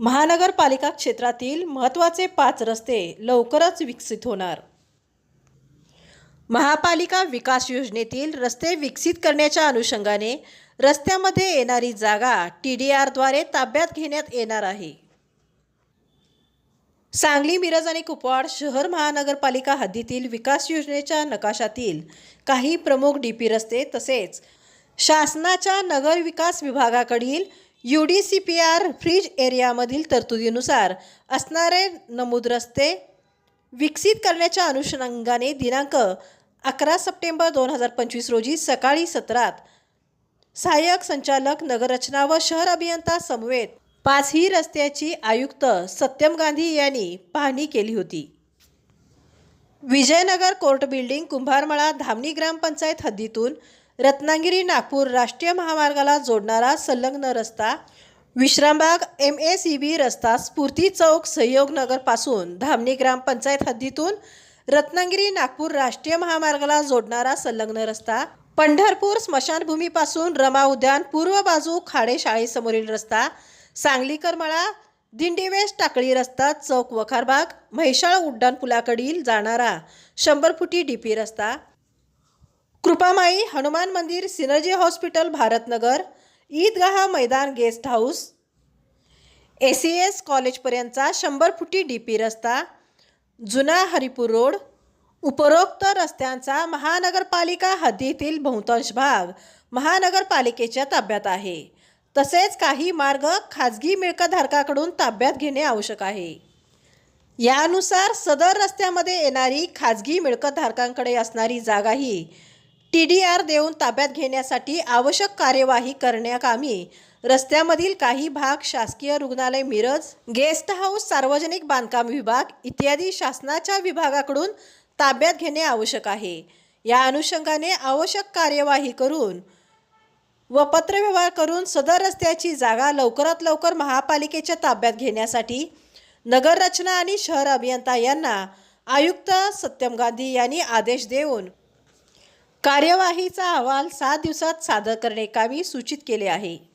महानगरपालिका क्षेत्रातील महत्त्वाचे पाच रस्ते लवकरच विकसित होणार. महापालिका विकास योजनेतील रस्ते विकसित करण्याच्या अनुषंगाने रस्त्यामध्ये येणारी जागा टी डी आरद्वारे ताब्यात घेण्यात येणार आहे. सांगली मिरज आणि कुपवाड शहर महानगरपालिका हद्दीतील विकास योजनेच्या नकाशातील काही प्रमुख डी पी रस्ते तसेच शासनाच्या नगर विकास विभागाकडील U D C P R freeze एरियामधील तरतुदीनुसार असणारे नमूद रस्ते विकसित करण्याच्या अनुषंगाने दिनांक अकरा सप्टेंबर दोन हजार पंचवीस रोजी सकाळी सत्रात सहाय्यक संचालक नगररचना व शहर अभियंता समवेत पाचही रस्त्याची आयुक्त सत्यम गांधी यांनी पाहणी केली होती. विजयनगर कोर्ट बिल्डिंग कुंभारमळा धामणी ग्रामपंचायत हद्दीतून रत्नागिरी नागपूर राष्ट्रीय महामार्गाला जोडणारा संलग्न रस्ता Vishrambag M A C B रस्ता स्फूर्ती चौक सहयोगनगरपासून धामणी ग्रामपंचायत हद्दीतून रत्नागिरी नागपूर राष्ट्रीय महामार्गाला जोडणारा संलग्न रस्ता पंढरपूर स्मशानभूमीपासून रमा उद्यान पूर्व बाजू खाडे शाळेसमोरील रस्ता सांगलीकरमाळा दिंडीवेश दिंडीवेस टाकळी रस्ता चौक वखारबाग म्हैसाळ उड्डाणपुलाकडील जाणारा शंभर फुटी डी पी रस्ता कृपामाई हनुमान मंदिर synergy hospital Bharatnagar Idgah Maidan guest house A C S कॉलेजपर्यंतचा शंभर फुटी डी पी रस्ता जुना हरिपूर रोड उपरोक्त रस्त्यांचा महानगरपालिका हद्दीतील बहुतांश भाग महानगरपालिकेच्या ताब्यात आहे. तसेच काही मार्ग खाजगी मिळकतधारकाकडून ताब्यात घेणे आवश्यक आहे. यानुसार सदर रस्त्यामध्ये येणारी खाजगी मिळकतधारकांकडे असणारी जागाही टी डी आर देऊन ताब्यात घेण्यासाठी आवश्यक कार्यवाही करण्याकामी रस्त्यामधील काही भाग शासकीय रुग्णालय मिरज गेस्ट हाऊस सार्वजनिक बांधकाम विभाग इत्यादी शासनाच्या विभागाकडून ताब्यात घेणे आवश्यक आहे. या अनुषंगाने आवश्यक कार्यवाही करून व पत्रव्यवहार करून सदर रस्त्याची जागा लवकरात लवकर महापालिकेच्या ताब्यात घेण्यासाठी नगररचना आणि शहर अभियंता यांना आयुक्त सत्यम गांधी यांनी आदेश देऊन कार्यवाहीचा अहवाल सात दिवसात सादर करणे कामी सूचित केले आहे.